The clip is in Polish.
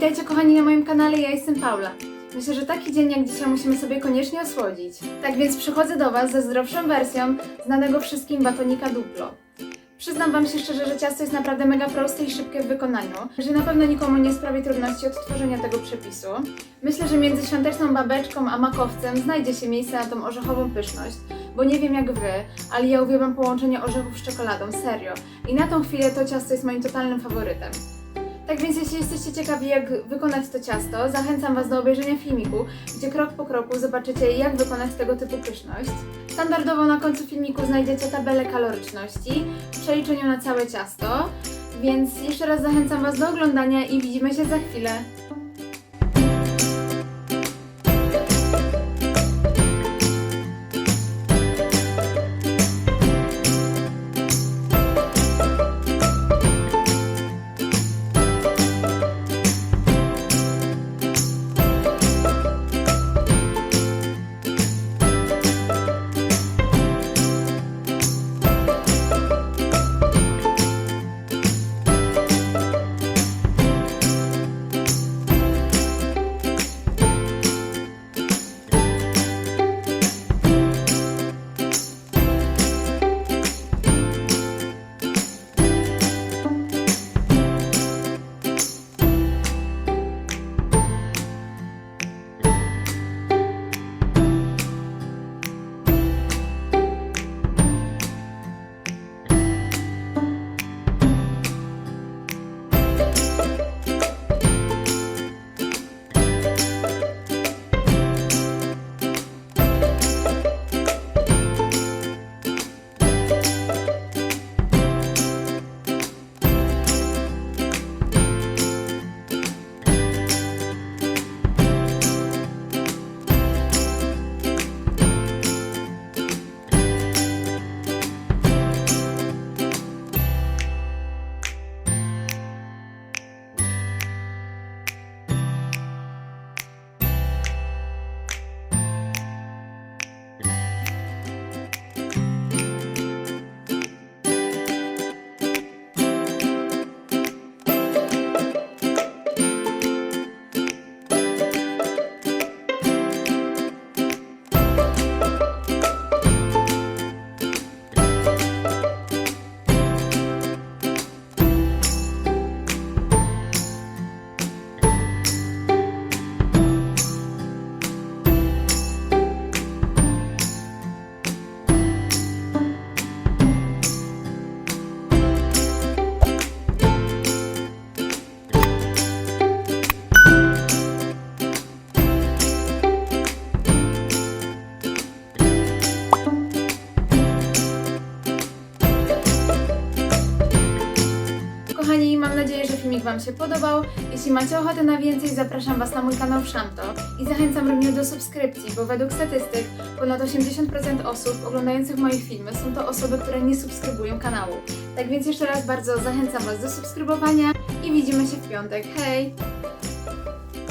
Witajcie kochani na moim kanale, ja jestem Paula. Myślę, że taki dzień jak dzisiaj musimy sobie koniecznie osłodzić. Tak więc przychodzę do Was ze zdrowszą wersją znanego wszystkim batonika Duplo. Przyznam Wam się szczerze, że ciasto jest naprawdę mega proste i szybkie w wykonaniu, że na pewno nikomu nie sprawi trudności odtworzenia tego przepisu. Myślę, że między świąteczną babeczką a makowcem znajdzie się miejsce na tą orzechową pyszność, bo nie wiem jak Wy, ale ja uwielbiam połączenie orzechów z czekoladą, serio. I na tą chwilę to ciasto jest moim totalnym faworytem. Tak więc jeśli jesteście ciekawi jak wykonać to ciasto, zachęcam Was do obejrzenia filmiku, gdzie krok po kroku zobaczycie jak wykonać tego typu pyszność. Standardowo na końcu filmiku znajdziecie tabelę kaloryczności w przeliczeniu na całe ciasto, więc jeszcze raz zachęcam Was do oglądania i widzimy się za chwilę. Kochani, mam nadzieję, że filmik Wam się podobał. Jeśli macie ochotę na więcej, zapraszam Was na mój kanał Szanto i zachęcam również do subskrypcji, bo według statystyk ponad 80% osób oglądających moje filmy są to osoby, które nie subskrybują kanału. Tak więc jeszcze raz bardzo zachęcam Was do subskrybowania i widzimy się w piątek. Hej!